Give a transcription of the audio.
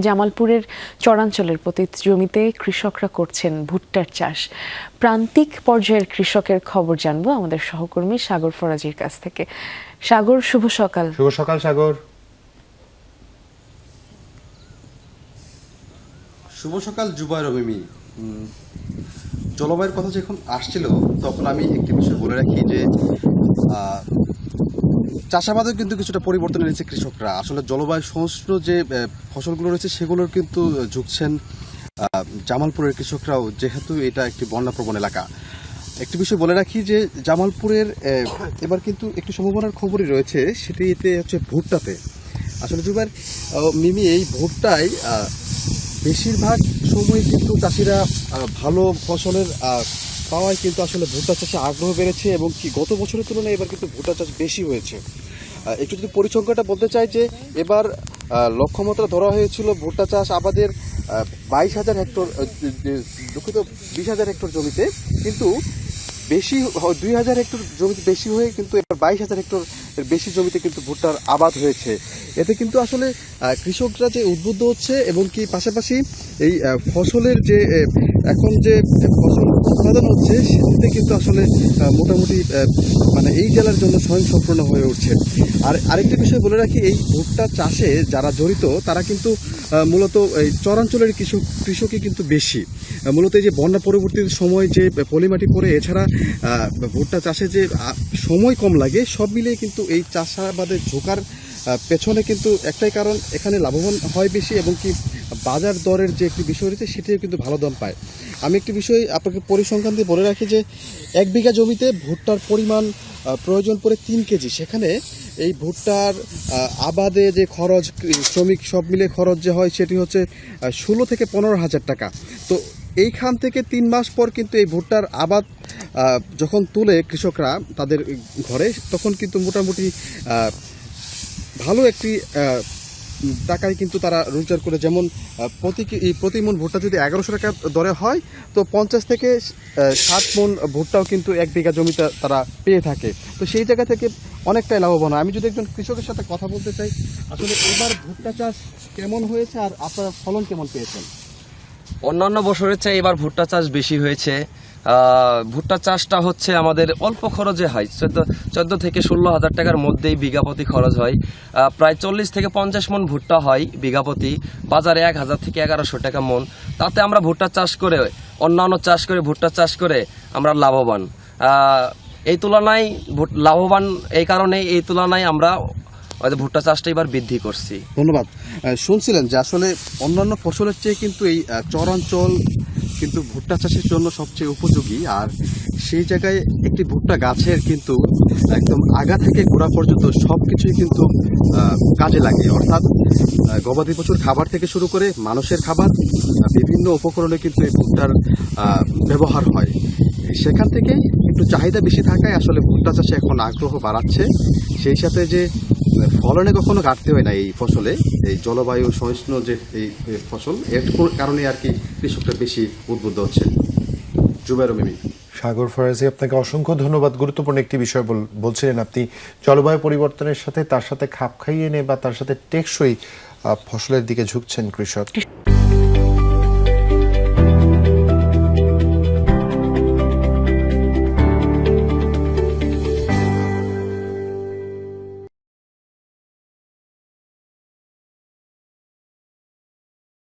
জামালপুরের চরাঞ্চলের প্রতি জমিতে কৃষকরা করছেন ভুট্টার চাষ। প্রান্তিক পর্যায়ের কৃষকের খবর জানব আমাদের সহকর্মী সাগর ফরাজির কাছ থেকে। সাগর শুভ সকাল। শুভ সকাল সাগর। শুভ সকাল জুবাইর মিমি উম, জলবায়ুর কথা যখন আসছিল তখন আমি একটি বিষয় বলে রাখি যে আহ, চাষাবাদেও কিন্তু কিছুটা পরিবর্তন এনেছে কৃষকরা। আসলে জলবায়ু সহিষ্ণু যে ফসলগুলো রয়েছে সেগুলোর কিন্তু ঝুঁকছেন জামালপুরের কৃষকরাও যেহেতু এটা একটি বন্যাপ্রবণ এলাকা। একটি বিষয় বলে রাখি যে জামালপুরের এবার কিন্তু একটি সম্ভাবনার খবরই রয়েছে সেটিতে হচ্ছে ভুট্টাতে। আসলে আহ, মিমি এই ভুট্টায় বেশিরভাগ সময় কিন্তু চাষিরা ভালো ফসলের পাওয়ায় কিন্তু আসলে ভুট্টা চাষে আগ্রহ বেড়েছে এবং কি গত বছরের তুলনায় এবার কিন্তু ভুট্টা চাষ বেশি হয়েছে। একটু যদি পরিসংখ্যাটা বলতে চাই যে এবার লক্ষ্যমাত্রা ধরা হয়েছিল ভুট্টা চাষ আবাদের বাইশ হাজার হেক্টর দুঃখিত, বিশ হাজার হেক্টর জমিতে, কিন্তু বেশি দুই হাজার হেক্টর জমিতে বেশি হয়ে কিন্তু এবার বাইশ হাজার হেক্টর বেশি জমিতে কিন্তু ভুট্টার আবাদ হয়েছে। এতে কিন্তু আসলে কৃষকরা যে উদ্বুদ্ধ হচ্ছে এবং কি পাশাপাশি এই ফসলের যে এখন যে ফসল উৎপাদন হচ্ছে, সেটিতে কিন্তু আসলে মোটামুটি মানে এই জেলার জন্য স্বয়ং সম্পূর্ণ হয়ে উঠছে। আর আরেকটি বিষয় বলে রাখি, এই ভুট্টা চাষে যারা জড়িত, তারা কিন্তু মূলত এই চরাঞ্চলের কৃষক, কৃষকই কিন্তু বেশি। মূলত এই যে বন্যা পরবর্তী সময় যে পলিমাটি পরে এছাড়া ভুট্টা চাষে যে সময় কম লাগে, সব মিলিয়ে কিন্তু এই চাষাবাদের ঝোঁকার পেছনে কিন্তু একটাই কারণ, এখানে লাভবান হয় বেশি এবং কি বাজার দরের যে একটি বিষয় রয়েছে, সেটিও কিন্তু ভালো দাম পায়। আমি একটি বিষয় আপনাকে পরিসংখ্যান দিয়ে বলে রাখি যে, এক বিঘা জমিতে ভুট্টার পরিমাণ প্রয়োজন পড়ে তিন কেজি। সেখানে এই ভুট্টার আবাদে যে খরচ, শ্রমিক সব মিলে খরচ যে হয়, সেটি হচ্ছে ষোলো থেকে পনেরো হাজার টাকা। তো এইখান থেকে তিন মাস পর কিন্তু এই ভুট্টার আবাদ যখন তুলে কৃষকরা তাদের ঘরে, তখন কিন্তু মোটামুটি ভালো একটি টাকায় কিন্তু তারা রোজগার করে, যেমন প্রতি প্রতি মন ভুট্টা যদি এগারোশো টাকা দরে হয়, তো পঞ্চাশ থেকে ষাট মন ভুট্টাও কিন্তু এক বিঘা জমিতে তারা পেয়ে থাকে। তো সেই জায়গা থেকে অনেকটাই লাভবান হয়। আমি যদি একজন কৃষকের সাথে কথা বলতে চাই, আসলে এবার ভুট্টা চাষ কেমন হয়েছে আর আপনারা ফলন কেমন পেয়েছেন? অন্যান্য বছরের চেয়ে এবার ভুট্টা চাষ বেশি হয়েছে। ভুট্টা চাষটা হচ্ছে আমাদের অল্প খরচে হয়। চোদ্দ চোদ্দ থেকে ষোলো হাজার টাকার মধ্যেই বিঘাপতি খরচ হয়। প্রায় চল্লিশ থেকে পঞ্চাশ মন ভুট্টা হয় বিঘাপতি। বাজারে এক হাজার থেকে এগারোশো টাকা মন। তাতে আমরা ভুট্টা চাষ করে, অন্যান্য চাষ করে, ভুট্টা চাষ করে আমরা লাভবান। এই তুলনায় লাভবান এই কারণে এই তুলনায় আমরা ভুট্টা চাষটা এবার বৃদ্ধি করছি। ধন্যবাদ। শুনছিলেন যে আসলে অন্যান্য ফসলের চেয়ে কিন্তু এই চরাঞ্চল কিন্তু ভুট্টা চাষের জন্য সবচেয়ে উপযোগী। আর সেই জায়গায় একটি ভুট্টা গাছের কিন্তু একদম আগা থেকে গোড়া পর্যন্ত সব কিছুই কিন্তু কাজে লাগে। অর্থাৎ গবাদি পশুর খাবার থেকে শুরু করে মানুষের খাবার, বিভিন্ন উপকরণে কিন্তু এই ভুট্টার ব্যবহার হয়। সেখান থেকে একটু চাহিদা বেশি থাকায় আসলে ভুট্টা চাষে এখন আগ্রহ বাড়াচ্ছে। সেই সাথে যে, ফলনে কখনো ঘাটতি হয় না এই ফসলে, এই জলবায়ু সহিষ্ণু যে এই ফসল, এর কারণে আর কি কৃষকরা বেশি উদ্বুদ্ধ হচ্ছে জুবের মিমি। সাগর ফরাজি, আপনাকে অসংখ্য ধন্যবাদ। গুরুত্বপূর্ণ একটি বিষয় বল- বলছিলেন আপনি, জলবায়ু পরিবর্তনের সাথে, তার সাথে খাপ খাইয়ে নিয়ে বা তার সাথে টেকসই ফসলের দিকে ঝুঁকছেন কৃষক।